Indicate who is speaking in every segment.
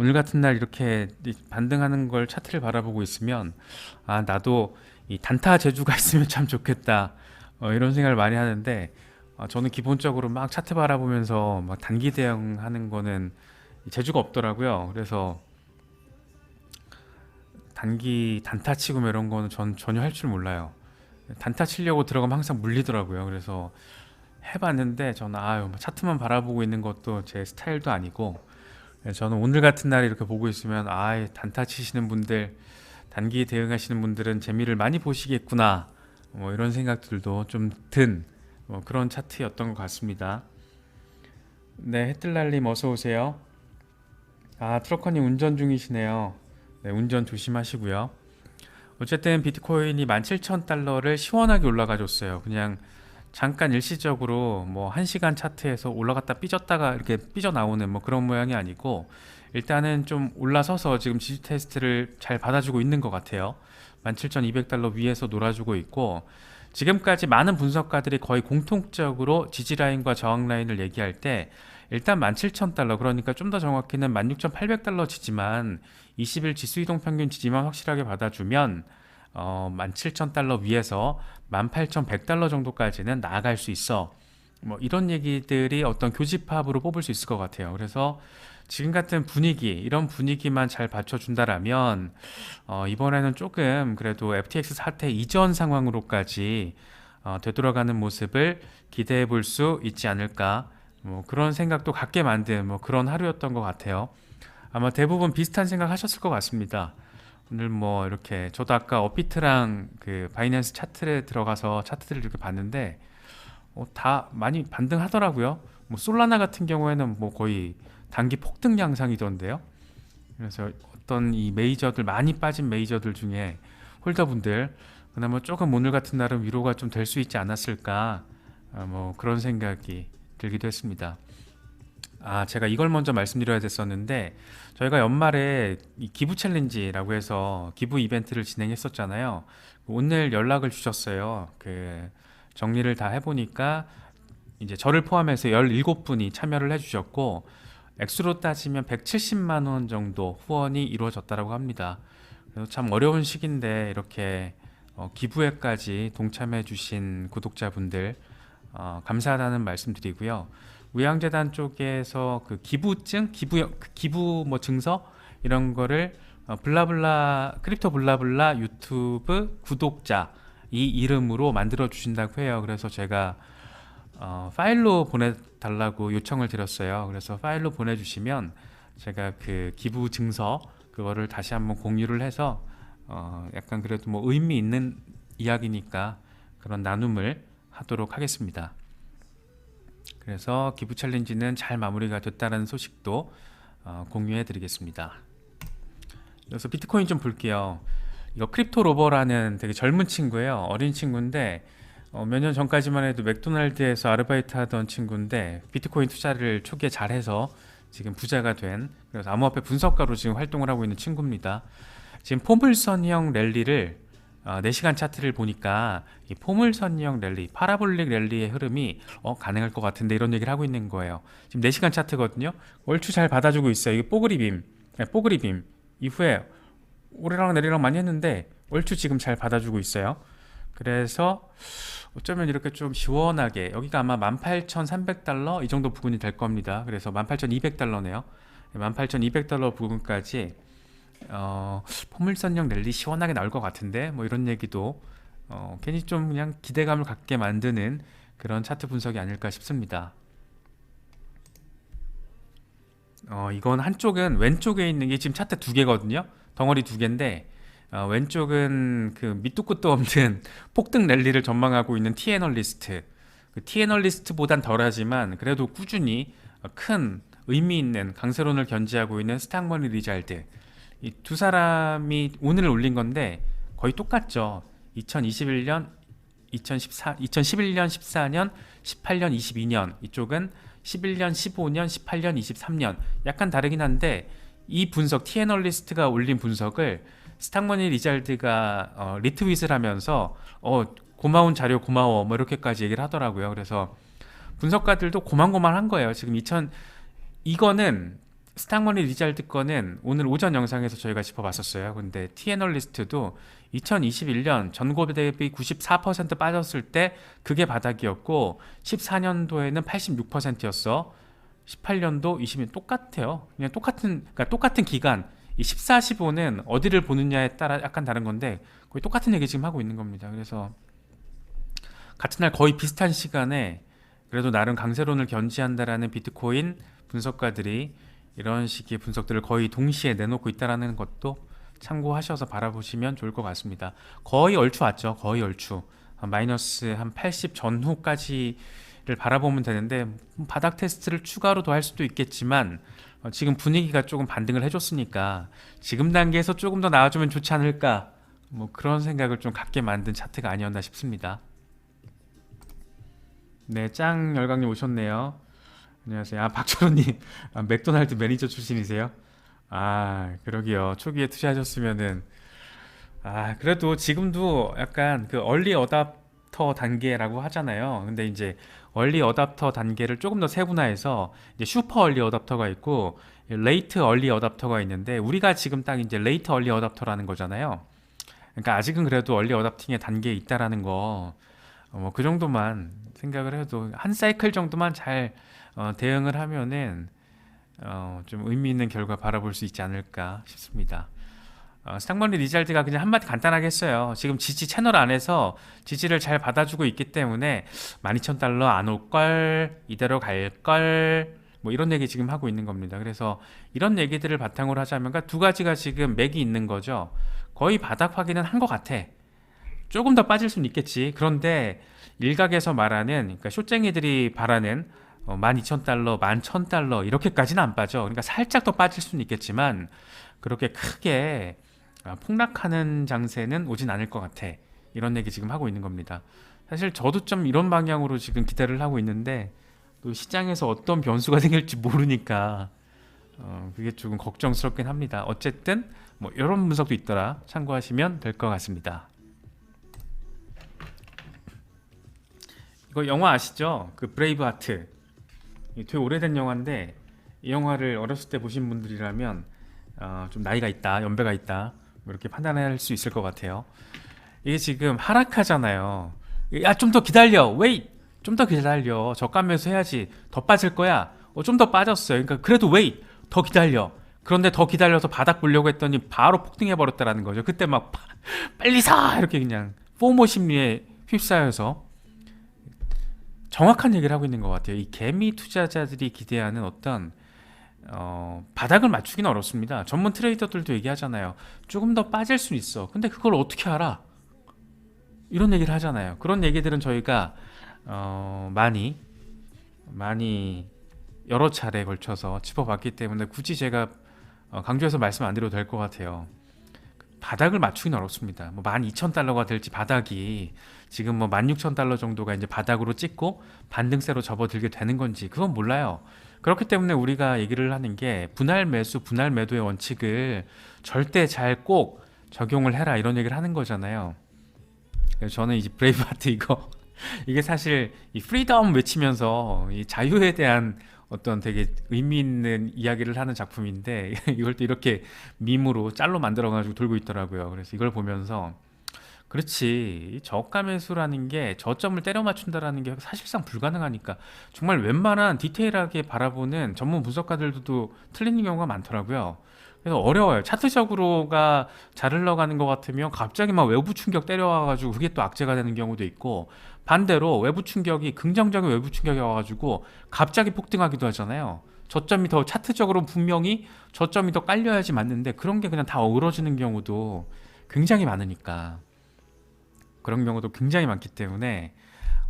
Speaker 1: 오늘 같은 날 이렇게 이 반등하는 걸 차트를 바라보고 있으면 아 나도 이 단타 재주가 있으면 참 좋겠다 어, 이런 생각을 많이 하는데 어, 저는 기본적으로 막 차트 바라보면서 막 단기 대응하는 거는 재주가 없더라고요. 그래서 단기 단타 치고 뭐 이런 거는 전 전혀 할 줄 몰라요. 단타 치려고 들어가면 항상 물리더라고요. 그래서 해봤는데 저는 아유 뭐 차트만 바라보고 있는 것도 제 스타일도 아니고 예, 저는 오늘 같은 날에 이렇게 보고 있으면 아 단타 치시는 분들 단기 대응하시는 분들은 재미를 많이 보시겠구나 뭐 이런 생각들도 좀 든 뭐 그런 차트였던 것 같습니다. 네 해뜰날님 어서 오세요. 아 트럭커님 운전 중이시네요. 네 운전 조심하시고요. 어쨌든 비트코인이 17,000달러를 시원하게 올라가 줬어요. 그냥 잠깐 일시적으로 뭐 1시간 차트에서 올라갔다 삐졌다가 이렇게 삐져 나오는 뭐 그런 모양이 아니고 일단은 좀 올라서서 지금 지지 테스트를 잘 받아주고 있는 것 같아요. 17,200달러 위에서 놀아주고 있고 지금까지 많은 분석가들이 거의 공통적으로 지지 라인과 저항 라인을 얘기할 때 일단 17,000달러 그러니까 좀 더 정확히는 16,800달러 지지만 20일 지수 이동 평균 지지만 확실하게 받아주면 어, 17,000달러 위에서 18,100달러 정도까지는 나아갈 수 있어. 뭐 이런 얘기들이 어떤 교집합으로 뽑을 수 있을 것 같아요. 그래서 지금 같은 분위기, 이런 분위기만 잘 받쳐준다라면 어, 이번에는 조금 그래도 FTX 사태 이전 상황으로까지 어, 되돌아가는 모습을 기대해 볼 수 있지 않을까. 뭐 그런 생각도 갖게 만든 뭐 그런 하루였던 것 같아요. 아마 대부분 비슷한 생각 하셨을 것 같습니다. 오늘 뭐 이렇게 저도 아까 업비트랑 그 바이낸스 차트에 들어가서 차트들을 이렇게 봤는데 어, 다 많이 반등하더라고요. 뭐 솔라나 같은 경우에는 뭐 거의 단기 폭등 양상이던데요. 그래서 어떤 이 메이저들 많이 빠진 메이저들 중에 홀더분들 그나마 조금 오늘 같은 날은 위로가 좀 될 수 있지 않았을까 아, 뭐 그런 생각이 들기도 했습니다. 아, 제가 이걸 먼저 말씀드려야 됐었는데 저희가 연말에 이 기부 챌린지라고 해서 기부 이벤트를 진행했었잖아요. 오늘 연락을 주셨어요. 그 정리를 다 해보니까 이제 저를 포함해서 17분이 참여를 해주셨고 액수로 따지면 170만 원 정도 후원이 이루어졌다고 합니다. 그래서 참 어려운 시기인데 이렇게 어, 기부회까지 동참해 주신 구독자분들 어, 감사하다는 말씀드리고요. 우양재단 쪽에서 그 기부증, 기부 그 기부 뭐 증서 이런 거를 어, 블라블라 크립토 블라블라 유튜브 구독자 이 이름으로 만들어 주신다고 해요. 그래서 제가 어, 파일로 보내달라고 요청을 드렸어요. 그래서 파일로 보내주시면 제가 그 기부 증서 그거를 다시 한번 공유를 해서 어, 약간 그래도 뭐 의미 있는 이야기니까 그런 나눔을 하도록 하겠습니다. 그래서 기부 챌린지는 잘 마무리가 됐다는 소식도 어, 공유해 드리겠습니다. 그래서 비트코인 좀 볼게요. 이거 크립토 로버라는 되게 젊은 친구예요. 어린 친구인데 어, 몇 년 전까지만 해도 맥도날드에서 아르바이트 하던 친구인데 비트코인 투자를 초기에 잘해서 지금 부자가 된 그래서 암호화폐 분석가로 지금 활동을 하고 있는 친구입니다. 지금 포물선형 랠리를 어, 4시간 차트를 보니까 이 포물선형 랠리, 파라볼릭 랠리의 흐름이 어, 가능할 것 같은데 이런 얘기를 하고 있는 거예요. 지금 4시간 차트거든요. 월추 잘 받아주고 있어요. 이게 뽀글이 빔, 네, 뽀글이 빔 이후에 오르락 내리락 많이 했는데 월추 지금 잘 받아주고 있어요. 그래서 어쩌면 이렇게 좀 시원하게 여기가 아마 18,300달러 이 정도 부근이 될 겁니다. 그래서 18,200달러네요. 18,200달러 부근까지 어, 포물선형 랠리 시원하게 나올 것 같은데 뭐 이런 얘기도 어, 괜히 좀 그냥 기대감을 갖게 만드는 그런 차트 분석이 아닐까 싶습니다. 어, 이건 한쪽은 왼쪽에 있는 게 지금 차트 두 개거든요. 덩어리 두 개인데 어, 왼쪽은 그 밑도 끝도 없는 폭등 랠리를 전망하고 있는 티애널리스트. 그 티애널리스트보단 덜하지만 그래도 꾸준히 큰 의미 있는 강세론을 견지하고 있는 스탕머니 리잘드. 이 두 사람이 오늘 올린 건데 거의 똑같죠. 2021년, 2014, 2011년, 14년, 18년, 22년 이쪽은 11년, 15년, 18년, 23년 약간 다르긴 한데 이 분석 티애널리스트가 올린 분석을 스탕머니 리잘드가 어, 리트윗을 하면서 어 고마운 자료 고마워 뭐 이렇게까지 얘기를 하더라고요. 그래서 분석가들도 고만고만한 거예요. 지금 2000 이거는 스탁머니 리잘드 거는 오늘 오전 영상에서 저희가 짚어봤었어요. 근데 티애널리스트도 2021년 전고 대비 94% 빠졌을 때 그게 바닥이었고 14년도에는 86%였어. 18년도 20년 똑같아요. 그냥 똑같은 그러니까 똑같은 기간 이 14, 15는 어디를 보느냐에 따라 약간 다른 건데 거의 똑같은 얘기 지금 하고 있는 겁니다. 그래서 같은 날 거의 비슷한 시간에 그래도 나름 강세론을 견지한다라는 비트코인 분석가들이 이런 식의 분석들을 거의 동시에 내놓고 있다라는 것도 참고하셔서 바라보시면 좋을 것 같습니다. 거의 얼추 왔죠. 거의 얼추. 한 마이너스 한 80 전후까지를 바라보면 되는데 바닥 테스트를 추가로 더 할 수도 있겠지만 어, 지금 분위기가 조금 반등을 해줬으니까 지금 단계에서 조금 더 나아주면 좋지 않을까 뭐 그런 생각을 좀 갖게 만든 차트가 아니었나 싶습니다. 네, 짱 열강님 오셨네요. 안녕하세요. 아, 박철호님, 아, 맥도날드 매니저 출신이세요? 아, 그러게요. 초기에 투자하셨으면은, 아, 그래도 지금도 약간 그 얼리 어답터 단계라고 하잖아요. 근데 이제 얼리 어답터 단계를 조금 더 세분화해서 이제 슈퍼 얼리 어답터가 있고 레이트 얼리 어답터가 있는데 우리가 지금 딱 이제 레이트 얼리 어답터라는 거잖아요. 그러니까 아직은 그래도 얼리 어답팅의 단계에 있다라는 거, 어, 뭐 그 정도만 생각을 해도 한 사이클 정도만 잘 어, 대응을 하면은 어, 좀 의미 있는 결과 바라볼 수 있지 않을까 싶습니다. 어, 스탁머니 리잘드가 그냥 한마디 간단하게 했어요. 지금 지지 채널 안에서 지지를 잘 받아주고 있기 때문에 12,000달러 안 올걸, 이대로 갈걸, 뭐 이런 얘기 지금 하고 있는 겁니다. 그래서 이런 얘기들을 바탕으로 하자면 두 가지가 지금 맥이 있는 거죠. 거의 바닥 확인은 한 것 같아. 조금 더 빠질 수는 있겠지. 그런데 일각에서 말하는 그러니까 쇼쟁이들이 바라는 어, 12,000달러, 11,000달러 이렇게까지는 안 빠져. 그러니까 살짝 더 빠질 수는 있겠지만 그렇게 크게 아, 폭락하는 장세는 오진 않을 것 같아. 이런 얘기 지금 하고 있는 겁니다. 사실 저도 좀 이런 방향으로 지금 기대를 하고 있는데 또 시장에서 어떤 변수가 생길지 모르니까 어, 그게 조금 걱정스럽긴 합니다. 어쨌든 뭐 이런 분석도 있더라. 참고하시면 될 것 같습니다. 이거 영화 아시죠? 그 브레이브 하트. 되게 오래된 영화인데 이 영화를 어렸을 때 보신 분들이라면 어, 좀 나이가 있다, 연배가 있다 뭐 이렇게 판단할 수 있을 것 같아요. 이게 지금 하락하잖아요. 야 좀 더 기다려, 웨이, 좀 더 기다려. 저가 매수 해야지. 더 빠질 거야. 어, 좀 더 빠졌어요. 그러니까 그래도 웨이, 더 기다려. 그런데 더 기다려서 바닥 보려고 했더니 바로 폭등해 버렸다라는 거죠. 그때 막 파- 빨리 사 이렇게 그냥 포모 심리에 휩싸여서 정확한 얘기를 하고 있는 것 같아요. 이 개미 투자자들이 기대하는 어떤 어, 바닥을 맞추기는 어렵습니다. 전문 트레이더들도 얘기하잖아요. 조금 더 빠질 수 있어. 근데 그걸 어떻게 알아? 이런 얘기를 하잖아요. 그런 얘기들은 저희가 어, 많이 많이 여러 차례에 걸쳐서 짚어봤기 때문에 굳이 제가 어, 강조해서 말씀 안 드려도 될 것 같아요. 바닥을 맞추기는 어렵습니다. 뭐 12,000달러가 될지 바닥이 지금 뭐 16,000달러 정도가 이제 바닥으로 찍고 반등세로 접어들게 되는 건지 그건 몰라요. 그렇기 때문에 우리가 얘기를 하는 게 분할 매수, 분할 매도의 원칙을 절대 잘 꼭 적용을 해라 이런 얘기를 하는 거잖아요. 저는 이제 브레이브하트 이거 이게 사실 이 프리덤 외치면서 이 자유에 대한 어떤 되게 의미 있는 이야기를 하는 작품인데 이걸 또 이렇게 밈으로 짤로 만들어 가지고 돌고 있더라고요. 그래서 이걸 보면서 그렇지 이 저가 매수라는 게 저점을 때려 맞춘다라는 게 사실상 불가능하니까 정말 웬만한 디테일하게 바라보는 전문 분석가들도 틀리는 경우가 많더라고요. 그래서 어려워요. 차트적으로가 잘 흘러가는 것 같으면 갑자기 막 외부 충격 때려와가지고 그게 또 악재가 되는 경우도 있고 반대로 외부 충격이 긍정적인 외부 충격이 와가지고 갑자기 폭등하기도 하잖아요. 저점이 더 차트적으로 분명히 저점이 더 깔려야지 맞는데 그런 게 그냥 다 어우러지는 경우도 굉장히 많으니까 그런 경우도 굉장히 많기 때문에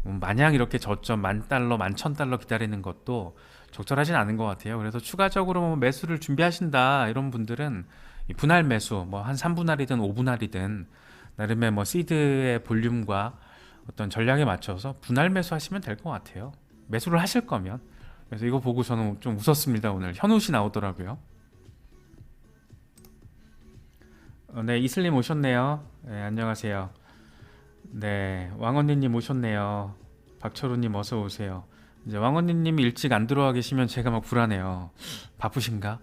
Speaker 1: 음, 마냥 이렇게 저점 만 달러, 만 천 달러 기다리는 것도 적절하진 않은 것 같아요. 그래서 추가적으로 뭐 매수를 준비하신다 이런 분들은 이 분할 매수 뭐 한 3분할이든 5분할이든 나름의 뭐 시드의 볼륨과 어떤 전략에 맞춰서 분할 매수하시면 될 것 같아요. 매수를 하실 거면 그래서 이거 보고 저는 좀 웃었습니다 오늘 현우씨 나오더라고요. 어, 네 이슬님 오셨네요. 네, 안녕하세요. 네 왕언니님 오셨네요. 박철우님 어서 오세요. 이제 왕언니님이 일찍 안 들어와 계시면 제가 막 불안해요. 바쁘신가?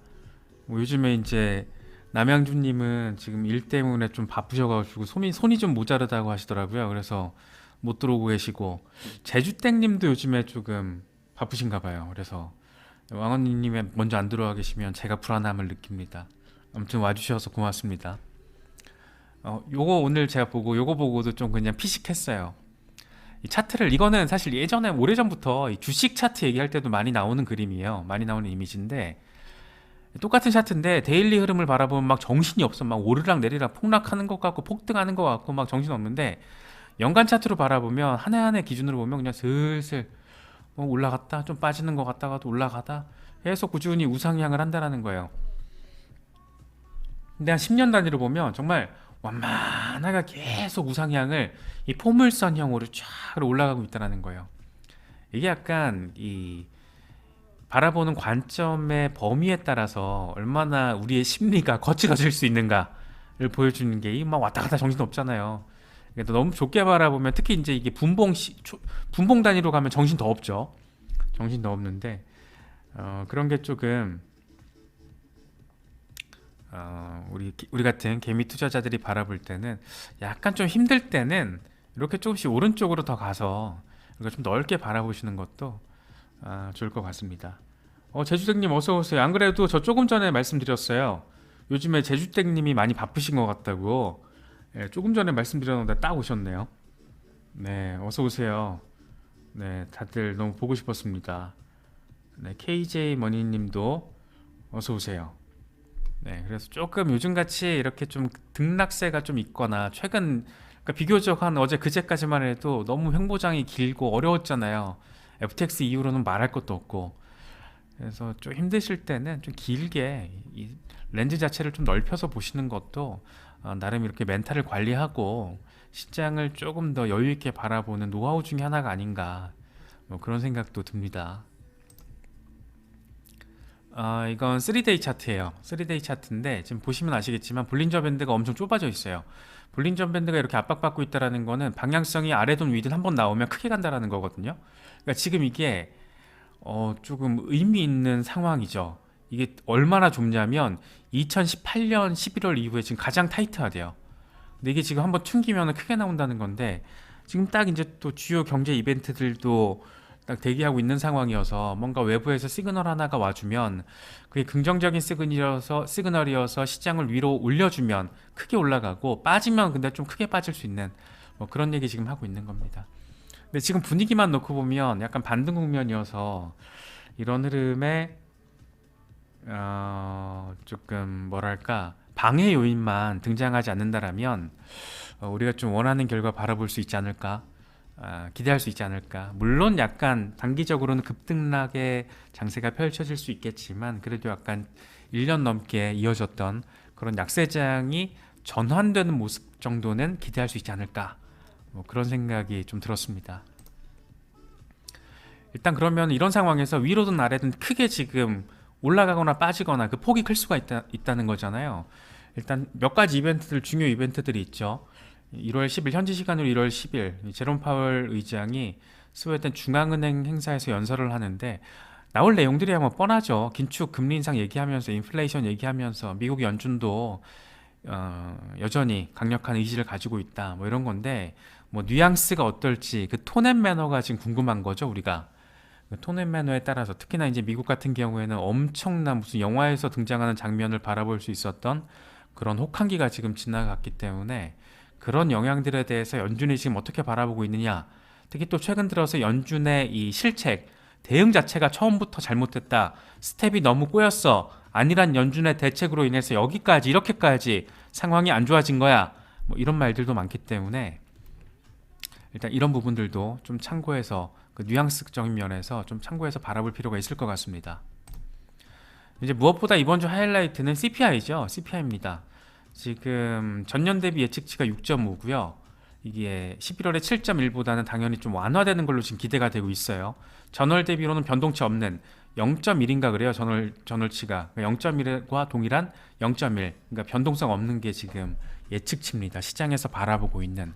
Speaker 1: 뭐 요즘에 이제 남양주님은 지금 일 때문에 좀 바쁘셔가지고 손이 손이 좀 모자르다고 하시더라고요. 그래서 못 들어오고 계시고 제주땡님도 요즘에 조금 바쁘신가 봐요. 그래서 왕언니님이 먼저 안 들어와 계시면 제가 불안함을 느낍니다. 아무튼 와주셔서 고맙습니다. 어, 요거 오늘 제가 보고 요거 보고도 좀 그냥 피식했어요. 이 차트를 이거는 사실 예전에 오래전부터 이 주식 차트 얘기할 때도 많이 나오는 그림이에요. 많이 나오는 이미지인데 똑같은 차트인데 데일리 흐름을 바라보면 막 정신이 없어. 막 오르락 내리락 폭락하는 것 같고 폭등하는 것 같고 막 정신 없는데 연간 차트로 바라보면 한 해 한 해 기준으로 보면 그냥 슬슬 뭐 올라갔다 좀 빠지는 것 같다가 또 올라가다 계속 꾸준히 우상향을 한다라는 거예요. 근데 한 10년 단위로 보면 정말 완만하게 계속 우상향을 이 포물선형으로 쫙 올라가고 있다는 거예요. 이게 약간 이 바라보는 관점의 범위에 따라서 얼마나 우리의 심리가 거칠어질 수 있는가를 보여주는 게이막 왔다 갔다 정신 없잖아요. 그러니까 너무 좁게 바라보면 특히 이제 이게 분봉 시, 초- 분봉 단위로 가면 정신 더 없죠. 정신 더 없는데 어, 그런 게 조금 어, 우리 우리 같은 개미 투자자들이 바라볼 때는 약간 좀 힘들 때는 이렇게 조금씩 오른쪽으로 더 가서 좀 넓게 바라보시는 것도 아, 좋을 것 같습니다. 어, 제주댁님 어서 오세요. 안 그래도 저 조금 전에 말씀드렸어요. 요즘에 제주댁님이 많이 바쁘신 것 같다고. 예, 조금 전에 말씀드렸는데 딱 오셨네요. 네, 어서 오세요. 네, 다들 너무 보고 싶었습니다. 네, KJ 머니님도 어서 오세요. 네, 그래서 조금 요즘 같이 이렇게 좀 등락세가 좀 있거나 최근 그러니까 비교적 한 어제 그제까지만 해도 너무 횡보장이 길고 어려웠잖아요. FTX 이후로는 말할 것도 없고 그래서 좀 힘드실 때는 좀 길게 이 렌즈 자체를 좀 넓혀서 보시는 것도 어, 나름 이렇게 멘탈을 관리하고 시장을 조금 더 여유 있게 바라보는 노하우 중에 하나가 아닌가 뭐 그런 생각도 듭니다. 아 이건 3데이 차트예요. 3데이 차트인데 지금 보시면 아시겠지만 볼린저 밴드가 엄청 좁아져 있어요. 볼린저 밴드가 이렇게 압박받고 있다라는 거는 방향성이 아래든 위든 한 번 나오면 크게 간다라는 거거든요. 그러니까 지금 이게 어 조금 의미 있는 상황이죠. 이게 얼마나 좁냐면 2018년 11월 이후에 지금 가장 타이트하대요. 근데 이게 지금 한번 튕기면 크게 나온다는 건데 지금 딱 이제 또 주요 경제 이벤트들도 딱 대기하고 있는 상황이어서 뭔가 외부에서 시그널 하나가 와주면 그게 긍정적인 시그널이어서 시그널이어서 시장을 위로 올려주면 크게 올라가고 빠지면 근데 좀 크게 빠질 수 있는 뭐 그런 얘기 지금 하고 있는 겁니다. 근데 지금 분위기만 놓고 보면 약간 반등 국면이어서 이런 흐름에 어, 조금 뭐랄까 방해 요인만 등장하지 않는다라면 어, 우리가 좀 원하는 결과 바라볼 수 있지 않을까 아, 기대할 수 있지 않을까 물론 약간 단기적으로는 급등락의 장세가 펼쳐질 수 있겠지만 그래도 약간 1년 넘게 이어졌던 그런 약세장이 전환되는 모습 정도는 기대할 수 있지 않을까 뭐 그런 생각이 좀 들었습니다. 일단 그러면 이런 상황에서 위로든 아래든 크게 지금 올라가거나 빠지거나 그 폭이 클 수가 있다, 있다는 거잖아요. 일단 몇 가지 이벤트들 중요 이벤트들이 있죠. 1월 10일 현지 시간으로 1월 10일 제롬 파월 의장이 스웨덴 중앙은행 행사에서 연설을 하는데 나올 내용들이 뭐 뻔하죠. 긴축 금리 인상 얘기하면서 인플레이션 얘기하면서 미국 연준도 어, 여전히 강력한 의지를 가지고 있다. 뭐 이런 건데 뭐 뉘앙스가 어떨지 그 톤 앤 매너가 지금 궁금한 거죠, 우리가. 그 톤앤 매너에 따라서 특히나 이제 미국 같은 경우에는 엄청난 무슨 영화에서 등장하는 장면을 바라볼 수 있었던 그런 혹한기가 지금 지나갔기 때문에 그런 영향들에 대해서 연준이 지금 어떻게 바라보고 있느냐. 특히 또 최근 들어서 연준의 이 실책 대응 자체가 처음부터 잘못됐다. 스텝이 너무 꼬였어. 아니란 연준의 대책으로 인해서 여기까지 이렇게까지 상황이 안 좋아진 거야. 뭐 이런 말들도 많기 때문에 일단 이런 부분들도 좀 참고해서 그 뉘앙스적인 면에서 좀 참고해서 바라볼 필요가 있을 것 같습니다. 이제 무엇보다 이번 주 하이라이트는 CPI죠. CPI입니다. 지금 전년 대비 예측치가 6.5고요. 이게 11월에 7.1보다는 당연히 좀 완화되는 걸로 지금 기대가 되고 있어요. 전월 대비로는 변동치 없는 0.1인가 그래요. 전월 전월치가 0.1과 동일한 0.1. 그러니까 변동성 없는 게 지금 예측치입니다. 시장에서 바라보고 있는.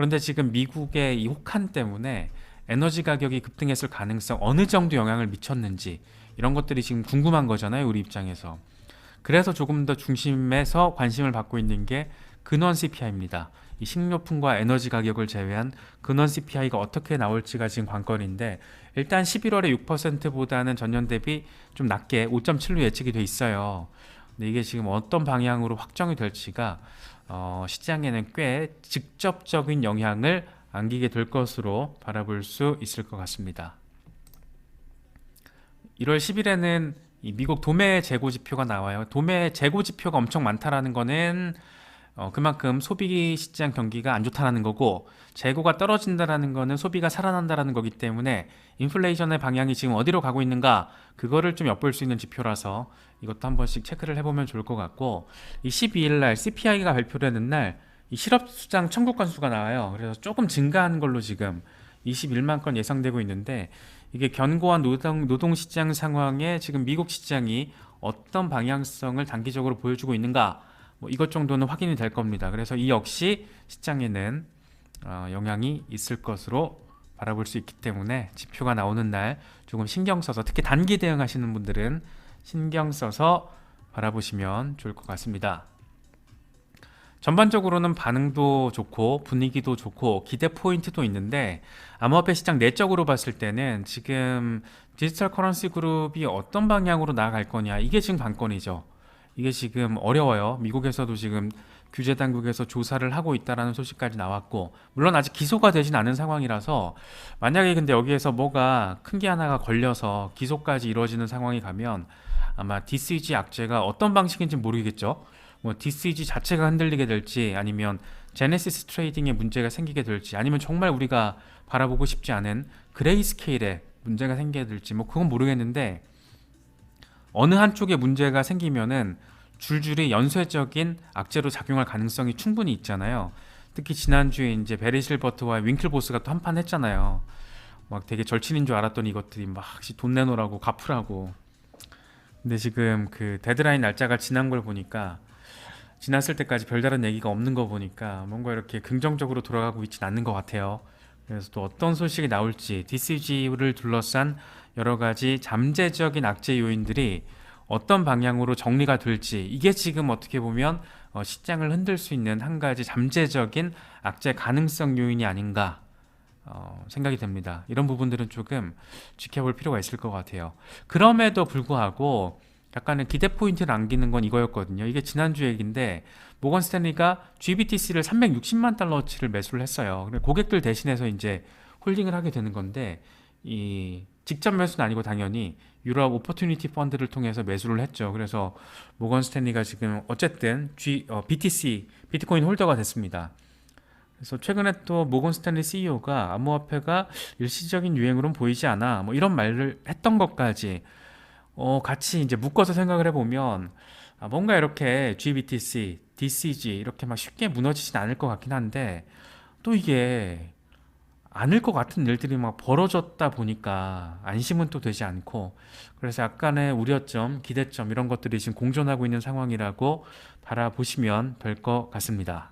Speaker 1: 그런데 지금 미국의 이 혹한 때문에 에너지 가격이 급등했을 가능성 어느 정도 영향을 미쳤는지 이런 것들이 지금 궁금한 거잖아요. 우리 입장에서. 그래서 조금 더 중심에서 관심을 받고 있는 게 근원 CPI입니다. 이 식료품과 에너지 가격을 제외한 근원 CPI가 어떻게 나올지가 지금 관건인데 일단 11월에 6%보다는 전년 대비 좀 낮게 5.7로 예측이 돼 있어요. 근데 이게 지금 어떤 방향으로 확정이 될지가 어, 시장에는 꽤 직접적인 영향을 안기게 될 것으로 바라볼 수 있을 것 같습니다. 1월 10일에는 미국 도매 재고 지표가 나와요. 도매 재고 지표가 엄청 많다라는 거는 어, 그만큼 소비 시장 경기가 안 좋다라는 거고 재고가 떨어진다라는 거는 소비가 살아난다라는 거기 때문에 인플레이션의 방향이 지금 어디로 가고 있는가 그거를 좀 엿볼 수 있는 지표라서 이것도 한 번씩 체크를 해보면 좋을 것 같고 이 12일 날 CPI가 발표되는 날 이 실업 수장 청구 건수가 나와요. 그래서 조금 증가하는 걸로 지금 21만 건 예상되고 있는데 이게 견고한 노동, 노동 시장 상황에 지금 미국 시장이 어떤 방향성을 단기적으로 보여주고 있는가 뭐 이것 정도는 확인이 될 겁니다. 그래서 이 역시 시장에는 어, 영향이 있을 것으로 바라볼 수 있기 때문에 지표가 나오는 날 조금 신경 써서 특히 단기 대응하시는 분들은 신경 써서 바라보시면 좋을 것 같습니다. 전반적으로는 반응도 좋고 분위기도 좋고 기대 포인트도 있는데 암호화폐 시장 내적으로 봤을 때는 지금 디지털 커런시 그룹이 어떤 방향으로 나아갈 거냐 이게 지금 관건이죠. 이게 지금 어려워요. 미국에서도 지금 규제 당국에서 조사를 하고 있다라는 소식까지 나왔고 물론 아직 기소가 되진 않은 상황이라서 만약에 근데 여기에서 뭐가 큰 게 하나가 걸려서 기소까지 이루어지는 상황이 가면 아마 DCG 악재가 어떤 방식인지 모르겠죠. 뭐 DCG 자체가 흔들리게 될지 아니면 제네시스 트레이딩에 문제가 생기게 될지 아니면 정말 우리가 바라보고 싶지 않은 그레이 스케일에 문제가 생기게 될지 뭐 그건 모르겠는데 어느 한쪽에 문제가 생기면은 줄줄이 연쇄적인 악재로 작용할 가능성이 충분히 있잖아요. 특히 지난주에 이제 베리 실버트와 윙클보스가 또 한판 했잖아요. 막 되게 절친인 줄 알았더니 이것들이 막돈 내놓으라고 갚으라고. 근데 지금 그 데드라인 날짜가 지난 걸 보니까 지났을 때까지 별다른 얘기가 없는 거 보니까 뭔가 이렇게 긍정적으로 돌아가고 있지는 않는 것 같아요. 그래서 또 어떤 소식이 나올지 DCG를 둘러싼 여러 가지 잠재적인 악재 요인들이 어떤 방향으로 정리가 될지 이게 지금 어떻게 보면 어, 시장을 흔들 수 있는 한 가지 잠재적인 악재 가능성 요인이 아닌가 어, 생각이 됩니다. 이런 부분들은 조금 지켜볼 필요가 있을 것 같아요. 그럼에도 불구하고 약간의 기대 포인트를 안기는 건 이거였거든요. 이게 지난주 얘기인데 모건 스탠리가 GBTC를 360만 달러치를 매수를 했어요. 고객들 대신해서 이제 홀딩을 하게 되는 건데 이 직접 매수는 아니고 당연히 유럽 오퍼튜니티 펀드를 통해서 매수를 했죠. 그래서 모건 스탠리가 지금 어쨌든 G, 어, BTC 비트코인 홀더가 됐습니다. 그래서 최근에 또 모건 스탠리 CEO가 암호화폐가 일시적인 유행으로는 보이지 않아 뭐 이런 말을 했던 것까지 어, 같이 이제 묶어서 생각을 해보면 아, 뭔가 이렇게 GBTC, DCG 이렇게 막 쉽게 무너지진 않을 것 같긴 한데 또 이게 않을 것 같은 일들이 막 벌어졌다 보니까 안심은 또 되지 않고 그래서 약간의 우려점, 기대점 이런 것들이 지금 공존하고 있는 상황이라고 바라보시면 될 것 같습니다.